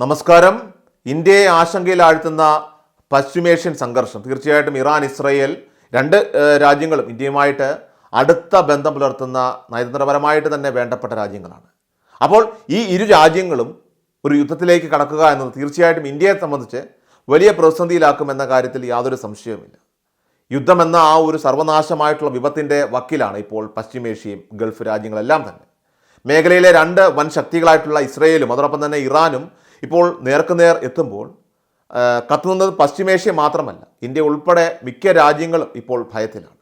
നമസ്കാരം. ഇന്ത്യയെ ആശങ്കയിൽ ആഴ്ത്തുന്ന പശ്ചിമേഷ്യൻ സംഘർഷം. തീർച്ചയായിട്ടും ഇറാൻ ഇസ്രയേൽ രണ്ട് രാജ്യങ്ങളും ഇന്ത്യയുമായിട്ട് അടുത്ത ബന്ധം പുലർത്തുന്ന നയതന്ത്രപരമായിട്ട് തന്നെ വേണ്ടപ്പെട്ട രാജ്യങ്ങളാണ്. അപ്പോൾ ഈ ഇരു രാജ്യങ്ങളും ഒരു യുദ്ധത്തിലേക്ക് കടക്കുക എന്നത് തീർച്ചയായിട്ടും ഇന്ത്യയെ സംബന്ധിച്ച് വലിയ പ്രതിസന്ധിയിലാക്കുമെന്ന കാര്യത്തിൽ യാതൊരു സംശയവുമില്ല. യുദ്ധമെന്ന ആ ഒരു സർവനാശമായിട്ടുള്ള വിപത്തിന്റെ വക്കിലാണ് ഇപ്പോൾ പശ്ചിമേഷ്യയും ഗൾഫ് രാജ്യങ്ങളെല്ലാം തന്നെ. മേഖലയിലെ രണ്ട് വൻ ശക്തികളായിട്ടുള്ള ഇസ്രയേലും അതോടൊപ്പം തന്നെ ഇറാനും ഇപ്പോൾ നേർക്കുനേർ എത്തുമ്പോൾ കത്തുന്നത് പശ്ചിമേഷ്യ മാത്രമല്ല ഇന്ത്യ ഉൾപ്പെടെ മിക്ക രാജ്യങ്ങളും ഇപ്പോൾ ഭയത്തിലാണ്.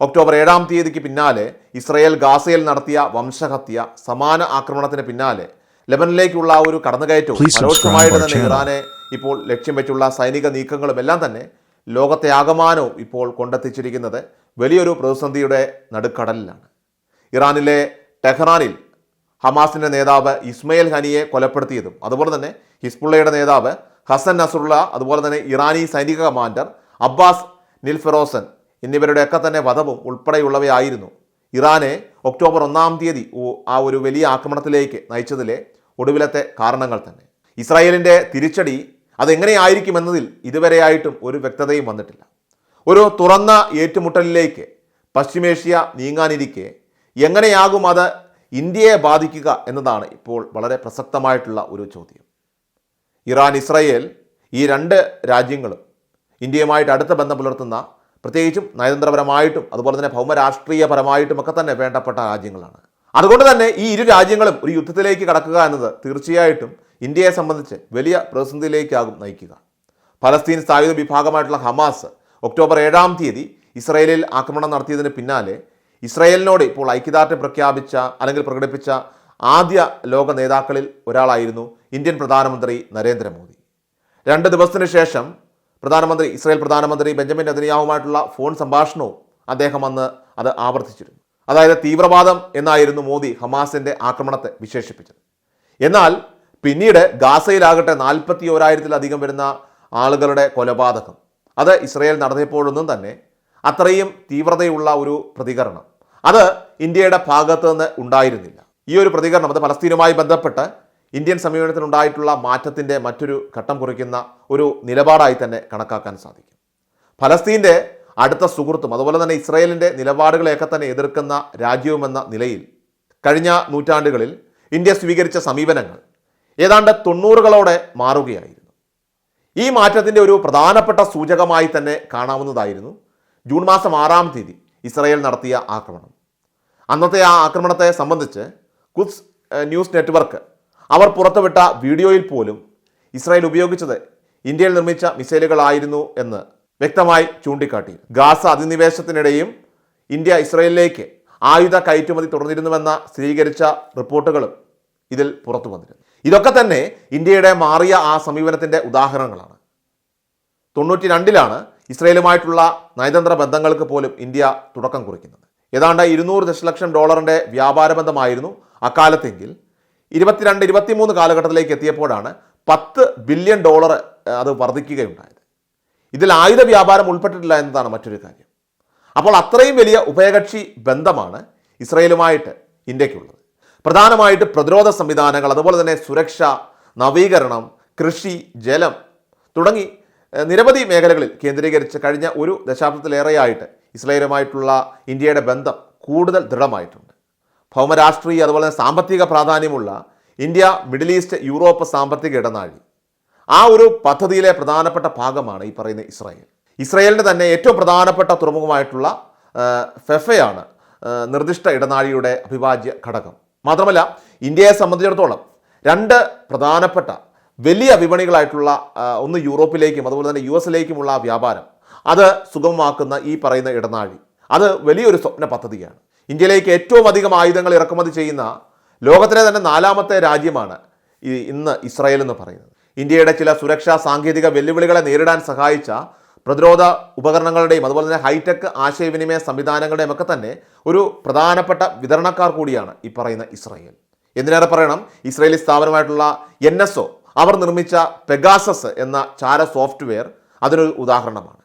ഒക്ടോബർ ഏഴാം തീയതിക്ക് പിന്നാലെ ഇസ്രയേൽ ഗാസയിൽ നടത്തിയ വംശഹത്യ സമാന ആക്രമണത്തിന് പിന്നാലെ ലെബനിലേക്കുള്ള ആ ഒരു കടന്നുകയറ്റവും പരോക്ഷമായിട്ട് തന്നെ ഇറാനെ ഇപ്പോൾ ലക്ഷ്യം വെച്ചുള്ള സൈനിക നീക്കങ്ങളും എല്ലാം തന്നെ ലോകത്തെ ആകമാനവും ഇപ്പോൾ കൊണ്ടെത്തിച്ചിരിക്കുന്നത് വലിയൊരു പ്രതിസന്ധിയുടെ നടുക്കടലിലാണ്. ഇറാനിലെ ടെഹ്റാനിൽ ഹമാസിന്റെ നേതാവ് ഇസ്മയിൽ ഹനിയെ കൊലപ്പെടുത്തിയതും അതുപോലെ തന്നെ ഹിസ്ബുള്ളയുടെ നേതാവ് ഹസൻ നസറുള്ള അതുപോലെ തന്നെ ഇറാനി സൈനിക കമാൻഡർ അബ്ബാസ് നിൽഫെറോസൻ എന്നിവരുടെയൊക്കെ തന്നെ വധവും ഉൾപ്പെടെയുള്ളവയായിരുന്നു. ഇറാനെ ഒക്ടോബർ ഒന്നാം തീയതി ആ ഒരു വലിയ ആക്രമണത്തിലേക്ക് നയിച്ചതിലെ ഒടുവിലത്തെ കാരണങ്ങൾ തന്നെ. ഇസ്രായേലിന്റെ തിരിച്ചടി അതെങ്ങനെയായിരിക്കുമെന്നതിൽ ഇതുവരെയായിട്ടും ഒരു വ്യക്തതയും വന്നിട്ടില്ല. ഒരു തുറന്ന ഏറ്റുമുട്ടലിലേക്ക് പശ്ചിമേഷ്യ നീങ്ങാനിരിക്കെ എങ്ങനെയാകും അത് ഇന്ത്യയെ ബാധിക്കുക എന്നതാണ് ഇപ്പോൾ വളരെ പ്രസക്തമായിട്ടുള്ള ഒരു ചോദ്യം. ഇറാൻ ഇസ്രയേൽ ഈ രണ്ട് രാജ്യങ്ങളും ഇന്ത്യയുമായിട്ട് അടുത്ത ബന്ധം പുലർത്തുന്ന പ്രത്യേകിച്ചും നയതന്ത്രപരമായിട്ടും അതുപോലെ തന്നെ ഭൗമരാഷ്ട്രീയപരമായിട്ടും ഒക്കെ തന്നെ വേണ്ടപ്പെട്ട രാജ്യങ്ങളാണ്. അതുകൊണ്ട് തന്നെ ഈ ഇരു രാജ്യങ്ങളും ഒരു യുദ്ധത്തിലേക്ക് കടക്കുക എന്നത് തീർച്ചയായിട്ടും ഇന്ത്യയെ സംബന്ധിച്ച് വലിയ പ്രതിസന്ധിയിലേക്കാകും നയിക്കുക. ഫലസ്തീൻ സായുധ വിഭാഗമായിട്ടുള്ള ഹമാസ് ഒക്ടോബർ ഏഴാം തീയതി ഇസ്രയേലിൽ ആക്രമണം നടത്തിയതിന് പിന്നാലെ ഇസ്രയേലിനോട് ഇപ്പോൾ ഐക്യദാർഢ്യം പ്രഖ്യാപിച്ച അല്ലെങ്കിൽ പ്രകടിപ്പിച്ച ആദ്യ ലോക നേതാക്കളിൽ ഒരാളായിരുന്നു ഇന്ത്യൻ പ്രധാനമന്ത്രി നരേന്ദ്രമോദി. രണ്ട് ദിവസത്തിന് ശേഷം പ്രധാനമന്ത്രി ഇസ്രായേൽ പ്രധാനമന്ത്രി ബെഞ്ചമിൻ നെതന്യാഹുമായിട്ടുള്ള ഫോൺ സംഭാഷണവും അദ്ദേഹം അന്ന് അത് ആവർത്തിച്ചിരുന്നു. അതായത് തീവ്രവാദം എന്നായിരുന്നു മോദി ഹമാസിന്റെ ആക്രമണത്തെ വിശേഷിപ്പിച്ചത്. എന്നാൽ പിന്നീട് ഗാസയിലാകട്ടെ നാൽപ്പത്തി ഓരായിരത്തിലധികം വരുന്ന ആളുകളുടെ കൊലപാതകം അത് ഇസ്രയേൽ നടത്തിയപ്പോഴൊന്നും തന്നെ അത്രയും തീവ്രതയുള്ള ഒരു പ്രതികരണം. അത് ഇന്ത്യയുടെ ഭാഗത്ത് നിന്ന് ഉണ്ടായിരുന്നില്ല. ഈ ഒരു പ്രതികരണം അത് ഫലസ്തീനുമായി ബന്ധപ്പെട്ട് ഇന്ത്യൻ സമീപനത്തിനുണ്ടായിട്ടുള്ള മാറ്റത്തിന്റെ മറ്റൊരു ഘട്ടം കുറിക്കുന്ന ഒരു നിലപാടായി തന്നെ കണക്കാക്കാൻ സാധിക്കും. ഫലസ്തീന്റെ അടുത്ത സുഹൃത്തും അതുപോലെ തന്നെ ഇസ്രയേലിന്റെ നിലപാടുകളെയൊക്കെ തന്നെ എതിർക്കുന്ന രാജ്യവുമെന്ന നിലയിൽ കഴിഞ്ഞ നൂറ്റാണ്ടുകളിൽ ഇന്ത്യ സ്വീകരിച്ച സമീപനങ്ങൾ ഏതാണ്ട് തൊണ്ണൂറുകളോടെ മാറുകയായിരുന്നു. ഈ മാറ്റത്തിന്റെ ഒരു പ്രധാനപ്പെട്ട സൂചകമായി തന്നെ കാണാവുന്നതായിരുന്നു ജൂൺ മാസം ആറാം തീയതി ഇസ്രയേൽ നടത്തിയ ആക്രമണം. അന്നത്തെ ആ ആക്രമണത്തെ സംബന്ധിച്ച് കുസ് ന്യൂസ് നെറ്റ്വർക്ക് അവർ പുറത്തുവിട്ട വീഡിയോയിൽ പോലും ഇസ്രായേൽ ഉപയോഗിച്ചത് ഇന്ത്യയിൽ നിർമ്മിച്ച മിസൈലുകളായിരുന്നു എന്ന് വ്യക്തമായി ചൂണ്ടിക്കാട്ടി. ഗാസ അധിനിവേശത്തിനിടെയും ഇന്ത്യ ഇസ്രായേലിലേക്ക് ആയുധ കയറ്റുമതി തുടർന്നിരുന്നുവെന്ന സ്ഥിരീകരിച്ച റിപ്പോർട്ടുകളും ഇതിൽ പുറത്തു വന്നിരുന്നു. ഇതൊക്കെ തന്നെ ഇന്ത്യയുടെ മാറിയ ആ സമീപനത്തിന്റെ ഉദാഹരണങ്ങളാണ്. തൊണ്ണൂറ്റി രണ്ടിലാണ് ഇസ്രയേലുമായിട്ടുള്ള നയതന്ത്ര ബന്ധങ്ങൾക്ക് പോലും ഇന്ത്യ തുടക്കം കുറിക്കുന്നത്. ഏതാണ്ട് ഇരുന്നൂറ് ദശലക്ഷം ഡോളറിന്റെ വ്യാപാര ബന്ധമായിരുന്നു അക്കാലത്തെങ്കിൽ. ഇരുപത്തിരണ്ട് ഇരുപത്തിമൂന്ന് കാലഘട്ടത്തിലേക്ക് എത്തിയപ്പോഴാണ് പത്ത് ബില്യൺ ഡോളർ അത് വർദ്ധിക്കുകയുണ്ടായത്. ഇതിൽ ആയുധ വ്യാപാരം ഉൾപ്പെട്ടിട്ടില്ല എന്നതാണ് മറ്റൊരു കാര്യം. അപ്പോൾ അത്രയും വലിയ ഉഭയകക്ഷി ബന്ധമാണ് ഇസ്രയേലുമായിട്ട് ഇന്ത്യക്കുള്ളത്. പ്രധാനമായിട്ട് പ്രതിരോധ സംവിധാനങ്ങൾ അതുപോലെ തന്നെ സുരക്ഷ നവീകരണം കൃഷി ജലം തുടങ്ങി നിരവധി മേഖലകളിൽ കേന്ദ്രീകരിച്ച് കഴിഞ്ഞ ഒരു ദശാബ്ദത്തിലേറെയായിട്ട് ഇസ്രായേലുമായിട്ടുള്ള ഇന്ത്യയുടെ ബന്ധം കൂടുതൽ ദൃഢമായിട്ടുണ്ട്. ഭൗമരാഷ്ട്രീയ അതുപോലെ തന്നെ സാമ്പത്തിക പ്രാധാന്യമുള്ള ഇന്ത്യ മിഡിൽ ഈസ്റ്റ് യൂറോപ്പ് സാമ്പത്തിക ഇടനാഴി. ആ ഒരു പദ്ധതിയിലെ പ്രധാനപ്പെട്ട ഭാഗമാണ് ഈ പറയുന്ന ഇസ്രായേൽ. ഇസ്രായേലിന്റെ തന്നെ ഏറ്റവും പ്രധാനപ്പെട്ട തുറമുഖമായിട്ടുള്ള ഫെഫയാണ് നിർദ്ദിഷ്ട ഇടനാഴിയുടെ അവിഭാജ്യ ഘടകം. മാത്രമല്ല ഇന്ത്യയെ സംബന്ധിച്ചിടത്തോളം രണ്ട് പ്രധാനപ്പെട്ട വലിയ വിപണികളായിട്ടുള്ള ഒന്ന് യൂറോപ്പിലേക്കും അതുപോലെ തന്നെ യു എസിലേക്കുമുള്ള വ്യാപാരം അത് സുഗമമാക്കുന്ന ഈ പറയുന്ന ഇടനാഴി അത് വലിയൊരു സ്വപ്ന പദ്ധതിയാണ്. ഇന്ത്യയിലേക്ക് ഏറ്റവും അധികം ആയുധങ്ങൾ ഇറക്കുമതി ചെയ്യുന്ന ലോകത്തിലെ തന്നെ നാലാമത്തെ രാജ്യമാണ് ഈ ഇന്ന് ഇസ്രായേൽ എന്ന് പറയുന്നത്. ഇന്ത്യയുടെ ചില സുരക്ഷാ സാങ്കേതിക വെല്ലുവിളികളെ നേരിടാൻ സഹായിച്ച പ്രതിരോധ ഉപകരണങ്ങളുടെയും അതുപോലെ തന്നെ ഹൈടെക് ആശയവിനിമയ സംവിധാനങ്ങളുടെയും ഒക്കെ തന്നെ ഒരു പ്രധാനപ്പെട്ട വിതരണക്കാർ കൂടിയാണ് ഈ പറയുന്ന ഇസ്രായേൽ. എന്തിനേറെ പറയണം? ഇസ്രായേലി സ്ഥാപനമായിട്ടുള്ള എൻ എസ് ഒ അവർ നിർമ്മിച്ച പെഗാസസ് എന്ന ചാര സോഫ്റ്റ്വെയർ അതിനൊരു ഉദാഹരണമാണ്.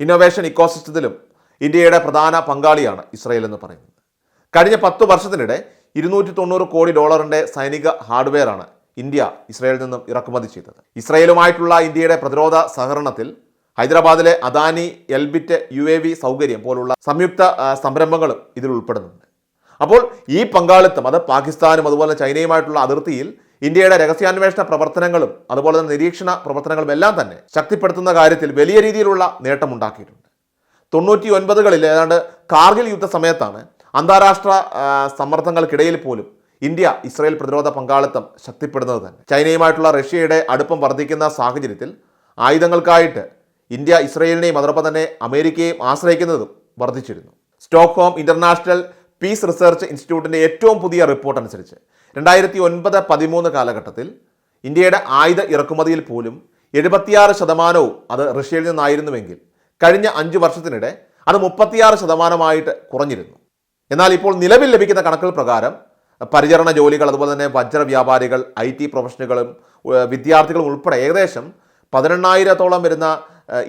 ഇന്നോവേഷൻ ഇക്കോസിസ്റ്റത്തിലും ഇന്ത്യയുടെ പ്രധാന പങ്കാളിയാണ് ഇസ്രയേൽ എന്ന് പറയുന്നത്. കഴിഞ്ഞ പത്ത് വർഷത്തിനിടെ ഇരുന്നൂറ്റി തൊണ്ണൂറ് കോടി ഡോളറിന്റെ സൈനിക ഹാർഡ്വെയറാണ് ഇന്ത്യ ഇസ്രയേലിൽ നിന്നും ഇറക്കുമതി ചെയ്തത്. ഇസ്രയേലുമായിട്ടുള്ള ഇന്ത്യയുടെ പ്രതിരോധ സഹകരണത്തിൽ ഹൈദരാബാദിലെ Adani Elbit U A V സൗകര്യം പോലുള്ള സംയുക്ത സംരംഭങ്ങളും ഇതിൽ ഉൾപ്പെടുന്നുണ്ട്. അപ്പോൾ ഈ പങ്കാളിത്തം അത് പാകിസ്ഥാനും അതുപോലെ ചൈനയുമായിട്ടുള്ള അതിർത്തിയിൽ ഇന്ത്യയുടെ രഹസ്യാന്വേഷണ പ്രവർത്തനങ്ങളും അതുപോലെ തന്നെ നിരീക്ഷണ പ്രവർത്തനങ്ങളും എല്ലാം തന്നെ ശക്തിപ്പെടുത്തുന്ന കാര്യത്തിൽ വലിയ രീതിയിലുള്ള നേട്ടമുണ്ടാക്കിയിട്ടുണ്ട്. തൊണ്ണൂറ്റി ഒൻപതുകളിൽ ഏതാണ്ട് കാർഗിൽ യുദ്ധ സമയത്താണ് അന്താരാഷ്ട്ര സമ്മർദ്ദങ്ങൾക്കിടയിൽ പോലും ഇന്ത്യ ഇസ്രായേൽ പ്രതിരോധ പങ്കാളിത്തം ശക്തിപ്പെടുന്നത് തന്നെ. ചൈനയുമായിട്ടുള്ള റഷ്യയുടെ അടുപ്പം വർദ്ധിക്കുന്ന സാഹചര്യത്തിൽ ആയുധങ്ങൾക്കായിട്ട് ഇന്ത്യ ഇസ്രയേലിനെയും അതോടൊപ്പം തന്നെ അമേരിക്കയെയും ആശ്രയിക്കുന്നതും വർദ്ധിച്ചിരുന്നു. സ്റ്റോക്ക്ഹോം ഇന്റർനാഷണൽ പീസ് റിസർച്ച് ഇൻസ്റ്റിറ്റ്യൂട്ടിന്റെ ഏറ്റവും പുതിയ റിപ്പോർട്ട് അനുസരിച്ച് രണ്ടായിരത്തി ഒൻപത് പതിമൂന്ന് കാലഘട്ടത്തിൽ ഇന്ത്യയുടെ ആയുധ ഇറക്കുമതിയിൽ പോലും എഴുപത്തിയാറ് ശതമാനവും അത് റഷ്യയിൽ നിന്നായിരുന്നുവെങ്കിൽ കഴിഞ്ഞ അഞ്ച് വർഷത്തിനിടെ അത് മുപ്പത്തിയാറ് ശതമാനമായിട്ട് കുറഞ്ഞിരുന്നു. എന്നാൽ ഇപ്പോൾ നിലവിൽ ലഭിക്കുന്ന കണക്കുകൾ പ്രകാരം പരിചരണ ജോലികൾ അതുപോലെ തന്നെ വജ്ര വ്യാപാരികൾ ഐ ടി പ്രൊഫഷണലുകളും വിദ്യാർത്ഥികളും ഉൾപ്പെടെ ഏകദേശം പതിനെണ്ണായിരത്തോളം വരുന്ന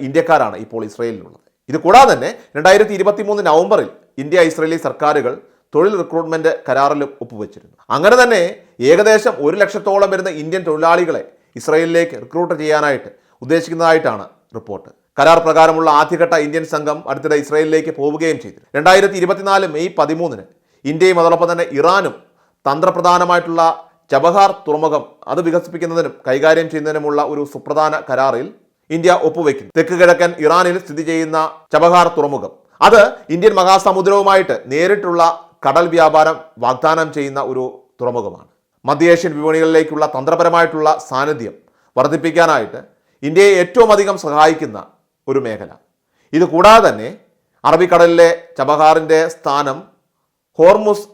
ഇന്ത്യക്കാരാണ് ഇപ്പോൾ ഇസ്രയേലിലുള്ളത്. ഇത് കൂടാതെ തന്നെ രണ്ടായിരത്തി ഇരുപത്തി മൂന്ന് നവംബറിൽ ഇന്ത്യ ഇസ്രയേലി സർക്കാരുകൾ തൊഴിൽ റിക്രൂട്ട്മെന്റ് കരാറിലും ഒപ്പുവെച്ചിരുന്നു. അങ്ങനെ തന്നെ ഏകദേശം ഒരു ലക്ഷത്തോളം വരുന്ന ഇന്ത്യൻ തൊഴിലാളികളെ ഇസ്രയേലിലേക്ക് റിക്രൂട്ട് ചെയ്യാനായിട്ട് ഉദ്ദേശിക്കുന്നതായിട്ടാണ് റിപ്പോർട്ട്. കരാർ പ്രകാരമുള്ള ആദ്യഘട്ട ഇന്ത്യൻ സംഘം അടുത്തിടെ ഇസ്രയേലിലേക്ക് പോവുകയും ചെയ്തു രണ്ടായിരത്തി ഇരുപത്തിനാല് മെയ് പതിമൂന്നിന് ഇന്ത്യയും അതോടൊപ്പം തന്നെ ഇറാനും തന്ത്രപ്രധാനമായിട്ടുള്ള ചബഹാർ തുറമുഖം അത് വികസിപ്പിക്കുന്നതിനും കൈകാര്യം ചെയ്യുന്നതിനുമുള്ള ഒരു സുപ്രധാന കരാറിൽ ഇന്ത്യ ഒപ്പുവെക്കുന്നു. തെക്ക് കിഴക്കൻ ഇറാനിൽ സ്ഥിതി ചെയ്യുന്ന ചബഹാർ തുറമുഖം. അത് ഇന്ത്യൻ മഹാസമുദ്രവുമായിട്ട് നേരിട്ടുള്ള കടൽ വ്യാപാരം വാഗ്ദാനം ചെയ്യുന്ന ഒരു തുറമുഖമാണ്. മധ്യേഷ്യൻ വിപണികളിലേക്കുള്ള തന്ത്രപരമായിട്ടുള്ള സാന്നിധ്യം വർദ്ധിപ്പിക്കാനായിട്ട് ഇന്ത്യയെ ഏറ്റവും അധികം സഹായിക്കുന്ന ഒരു മേഖല. ഇത് കൂടാതെ തന്നെ അറബിക്കടലിലെ ചബഹാറിന്റെ സ്ഥാനം ഹോർമുസ്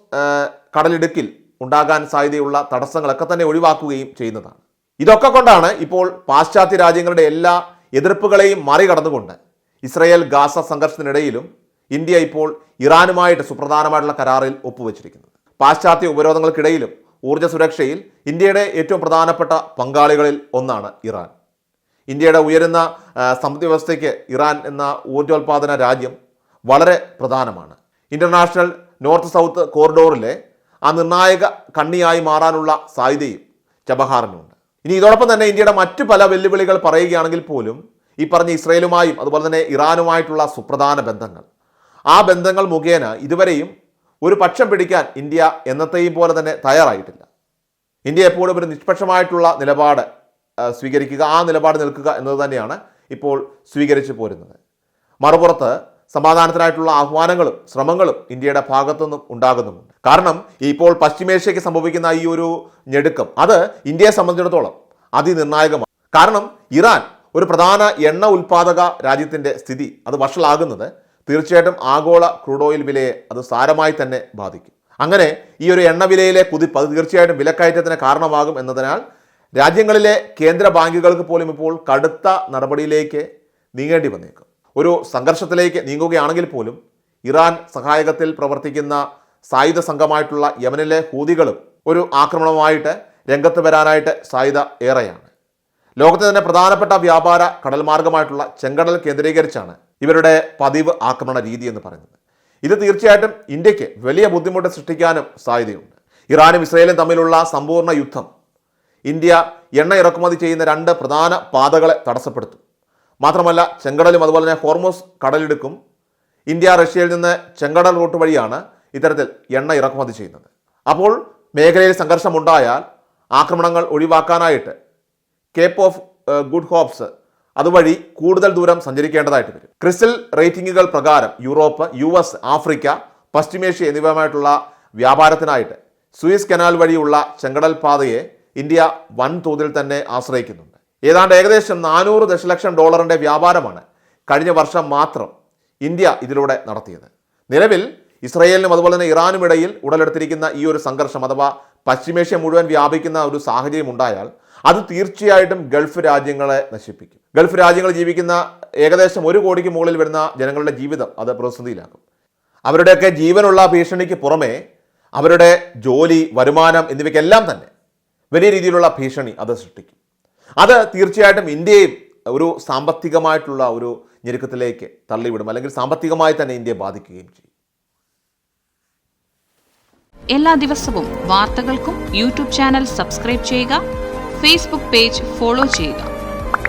കടലിടുക്കിൽ ഉണ്ടാകാൻ സാധ്യതയുള്ള തടസ്സങ്ങളൊക്കെ തന്നെ ഒഴിവാക്കുകയും ചെയ്യുന്നതാണ്. ഇതൊക്കെ കൊണ്ടാണ് ഇപ്പോൾ പാശ്ചാത്യ രാജ്യങ്ങളുടെ എല്ലാ എതിർപ്പുകളെയും മറികടന്നുകൊണ്ട് ഇസ്രയേൽ ഗാസ സംഘർഷത്തിനിടയിലും ഇന്ത്യ ഇപ്പോൾ ഇറാനുമായിട്ട് സുപ്രധാനമായിട്ടുള്ള കരാറിൽ ഒപ്പുവെച്ചിരിക്കുന്നത്. പാശ്ചാത്യ ഉപരോധങ്ങൾക്കിടയിലും ഊർജ സുരക്ഷയിൽ ഇന്ത്യയുടെ ഏറ്റവും പ്രധാനപ്പെട്ട പങ്കാളികളിൽ ഒന്നാണ് ഇറാൻ. ഇന്ത്യയുടെ ഉയരുന്ന സമ്പദ് വ്യവസ്ഥയ്ക്ക് ഇറാൻ എന്ന ഊർജോൽപാദന രാജ്യം വളരെ പ്രധാനമാണ്. ഇന്റർനാഷണൽ നോർത്ത് സൗത്ത് കോറിഡോറിലെ ആ നിർണായക കണ്ണിയായി മാറാനുള്ള സാധ്യതയും ചബഹാറിനുണ്ട്. ഇനി ഇതോടൊപ്പം തന്നെ ഇന്ത്യയുടെ മറ്റു പല വെല്ലുവിളികൾ പറയുകയാണെങ്കിൽ പോലും ഈ പറഞ്ഞ ഇസ്രയേലുമായും അതുപോലെ തന്നെ ഇറാനുമായിട്ടുള്ള സുപ്രധാന ബന്ധങ്ങൾ ആ ബന്ധങ്ങൾ മുഖേന ഇതുവരെയും ഒരു പക്ഷം പിടിക്കാൻ ഇന്ത്യ എന്നത്തെയും പോലെ തന്നെ തയ്യാറായിട്ടില്ല. ഇന്ത്യ എപ്പോഴും ഒരു നിഷ്പക്ഷമായിട്ടുള്ള നിലപാട് സ്വീകരിക്കുക ആ നിലപാട് നിൽക്കുക എന്നത് തന്നെയാണ് ഇപ്പോൾ സ്വീകരിച്ചു പോരുന്നത്. മറുപുറത്ത് സമാധാനത്തിനായിട്ടുള്ള ആഹ്വാനങ്ങളും ശ്രമങ്ങളും ഇന്ത്യയുടെ ഭാഗത്തുനിന്നും ഉണ്ടാകുന്നുമുണ്ട്. കാരണം ഇപ്പോൾ പശ്ചിമേഷ്യയ്ക്ക് സംഭവിക്കുന്ന ഈ ഒരു ഞെടുക്കം അത് ഇന്ത്യയെ സംബന്ധിച്ചിടത്തോളം അതിനിർണായകമാണ്. കാരണം ഇറാൻ ഒരു പ്രധാന എണ്ണ ഉൽപാദക രാജ്യത്തിന്റെ സ്ഥിതി അത് വഷളാകുന്നത് തീർച്ചയായിട്ടും ആഗോള ക്രൂഡ് ഓയിൽ വിലയെ അത് സാരമായി തന്നെ ബാധിക്കും. അങ്ങനെ ഈ ഒരു എണ്ണവിലയിലെ കുതിപ്പ് അത് തീർച്ചയായിട്ടും വിലക്കയറ്റത്തിന് കാരണമാകും എന്നതിനാൽ രാജ്യങ്ങളിലെ കേന്ദ്ര ബാങ്കുകൾക്ക് പോലും ഇപ്പോൾ കടുത്ത നടപടിയിലേക്ക് നീങ്ങേണ്ടി വന്നേക്കും. ഒരു സംഘർഷത്തിലേക്ക് നീങ്ങുകയാണെങ്കിൽ പോലും ഇറാൻ സഹായകത്തിൽ പ്രവർത്തിക്കുന്ന സായുധ സംഘമായിട്ടുള്ള യമനിലെ ഹൂതികളും ഒരു ആക്രമണമായിട്ട് രംഗത്ത് വരാനായിട്ട് സാധ്യത ഏറെയാണ്. ലോകത്തെ തന്നെ പ്രധാനപ്പെട്ട വ്യാപാര കടൽമാർഗമായിട്ടുള്ള ചെങ്കടൽ കേന്ദ്രീകരിച്ചാണ് ഇവരുടെ പതിവ് ആക്രമണ രീതി എന്ന് പറയുന്നത്. ഇത് തീർച്ചയായിട്ടും ഇന്ത്യയ്ക്ക് വലിയ ബുദ്ധിമുട്ട് സൃഷ്ടിക്കാനും സാധ്യതയുണ്ട്. ഇറാനും ഇസ്രയേലും തമ്മിലുള്ള സമ്പൂർണ യുദ്ധം ഇന്ത്യ എണ്ണ ഇറക്കുമതി ചെയ്യുന്ന രണ്ട് പ്രധാന പാതകളെ തടസ്സപ്പെടുത്തും. മാത്രമല്ല ചെങ്കടലും അതുപോലെ തന്നെ ഹോർമോസ് കടലിടുക്കും. ഇന്ത്യ റഷ്യയിൽ നിന്ന് ചെങ്കടൽ റൂട്ട് വഴിയാണ് ഇത്തരത്തിൽ എണ്ണ ഇറക്കുമതി ചെയ്യുന്നത്. അപ്പോൾ മേഖലയിൽ സംഘർഷമുണ്ടായാൽ ആക്രമണങ്ങൾ ഒഴിവാക്കാനായിട്ട് കേപ്പ് ഓഫ് ഗുഡ് ഹോപ്സ് അതുവഴി കൂടുതൽ ദൂരം സഞ്ചരിക്കേണ്ടതായിട്ട് വരും. ക്രിസ്റ്റൽ റേറ്റിംഗുകൾ പ്രകാരം യൂറോപ്പ് യു എസ് ആഫ്രിക്ക പശ്ചിമേഷ്യ എന്നിവയുമായിട്ടുള്ള വ്യാപാരത്തിനായിട്ട് സ്വിസ് കനാൽ വഴിയുള്ള ചെങ്കടൽ പാതയെ ഇന്ത്യ വൻതോതിൽ തന്നെ ആശ്രയിക്കുന്നുണ്ട്. ഏതാണ്ട് ഏകദേശം നാനൂറ് ദശലക്ഷം ഡോളറിന്റെ വ്യാപാരമാണ് കഴിഞ്ഞ വർഷം മാത്രം ഇന്ത്യ ഇതിലൂടെ നടത്തിയത്. നിലവിൽ ഇസ്രയേലിനും അതുപോലെ തന്നെ ഇറാനും ഇടയിൽ ഉടലെടുത്തിരിക്കുന്ന ഈ ഒരു സംഘർഷം അഥവാ പശ്ചിമേഷ്യ മുഴുവൻ വ്യാപിക്കുന്ന ഒരു സാഹചര്യം ഉണ്ടായാൽ അത് തീർച്ചയായിട്ടും ഗൾഫ് രാജ്യങ്ങളെ നശിപ്പിക്കും. ഗൾഫ് രാജ്യങ്ങളിൽ ജീവിക്കുന്ന ഏകദേശം ഒരു കോടിക്ക് മുകളിൽ വരുന്ന ജനങ്ങളുടെ ജീവിതം അത് പ്രതിസന്ധിയിലാക്കും. അവരുടെയൊക്കെ ജീവനുള്ള ഭീഷണിക്ക് പുറമേ അവരുടെ ജോലി വരുമാനം എന്നിവയ്ക്കെല്ലാം തന്നെ വലിയ രീതിയിലുള്ള ഭീഷണി അത് സൃഷ്ടിക്കും. അത് തീർച്ചയായിട്ടും ഇന്ത്യയും ഒരു സാമ്പത്തികമായിട്ടുള്ള ഒരു ഞെരുക്കത്തിലേക്ക് തള്ളിവിടും അല്ലെങ്കിൽ സാമ്പത്തികമായി തന്നെ ഇന്ത്യയെ ബാധിക്കുകയും ചെയ്യും. എല്ലാ ദിവസവും വാർത്തകൾക്കും യൂട്യൂബ് ചാനൽ സബ്സ്ക്രൈബ് ചെയ്യുക ഫേസ്ബുക്ക് പേജ് ഫോളോ ചെയ്യുക.